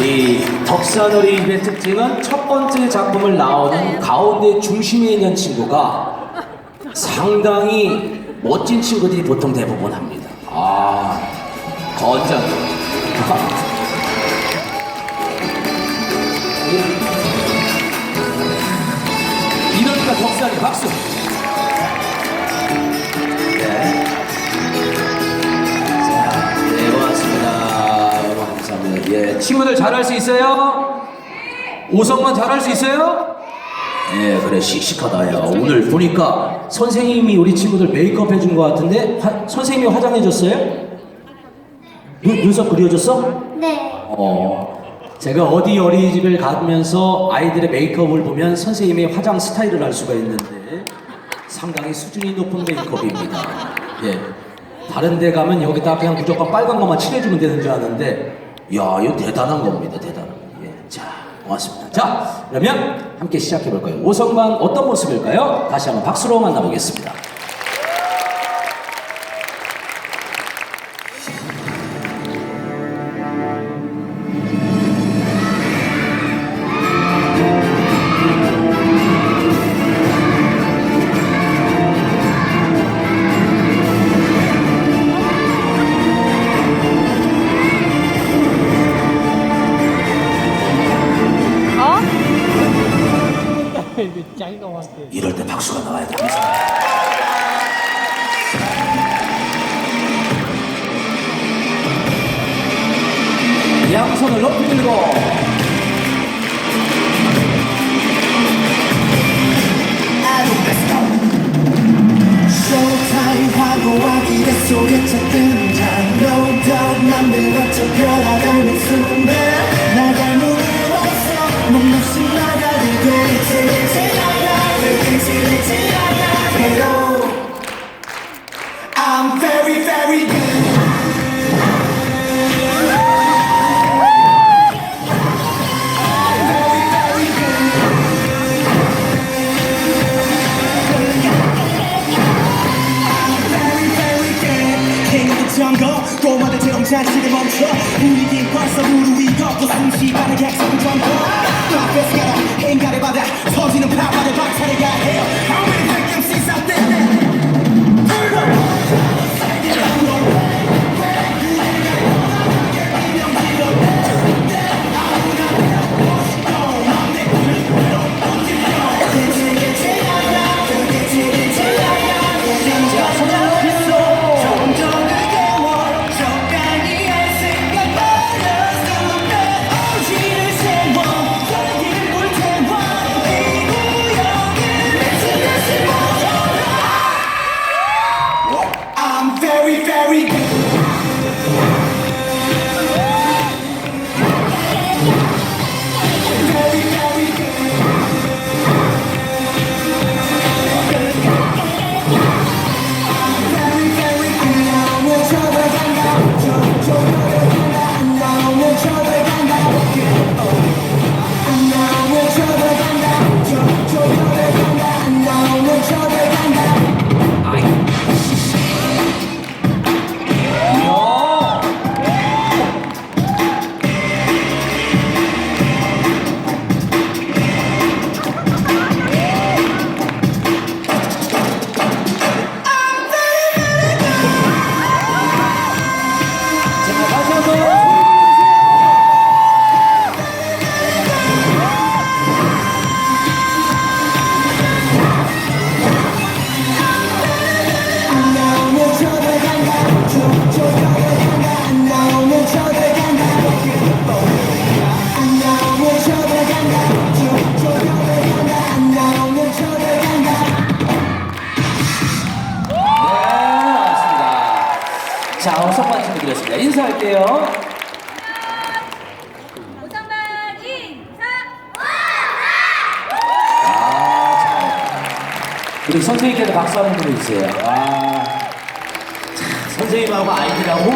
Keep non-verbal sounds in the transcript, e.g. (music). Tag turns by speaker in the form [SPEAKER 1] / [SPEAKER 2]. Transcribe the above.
[SPEAKER 1] 이 덕산어린이의 특징은 첫 번째 작품을 나오는 가운데 중심에 있는 친구가 상당히 멋진 친구들이 보통 대부분 합니다. 아, 건장. (laughs) 이러니까 덕산이 박수. 친구들 잘할 수 있어요? 오성만 잘할 수 있어요? 예, 그래, 씩씩하다, 야. 오늘 보니까 선생님이 우리 친구들 메이크업 해준 것 같은데, 화- 선생님이 화장해줬어요? 눈, 눈썹 그려줬어?
[SPEAKER 2] 네.
[SPEAKER 1] 어, 제가 어디 어린이집을 가면서 아이들의 메이크업을 보면 선생님의 화장 스타일을 알 수가 있는데 상당히 수준이 높은 메이크업입니다. 예. 다른 데 가면 여기다 그냥 무조건 빨간 것만 칠해주면 되는 줄 아는데 야, 이거 대단한 겁니다. 대단한 거. 예. 자, 고맙습니다. 자, 그러면 함께 시작해 볼까요? 오성만 어떤 모습일까요? 다시 한번 박수로 만나보겠습니다. 박수가 나와야 됩니다. 양손을 높이 들고
[SPEAKER 3] 쇼타임 하고 아기의 속에 첫등 꼬마들처럼 잔치를 멈춰 분위기 벌써 무릎 위 걷고 숨쉬가는 객석을 점거
[SPEAKER 1] 자, 오성만 친구 드렸습니다. 인사할게요. 아, 잘. 우리 선생님께도 박수 한번 보내주세요. 아, 자, 선생님하고 아이들하고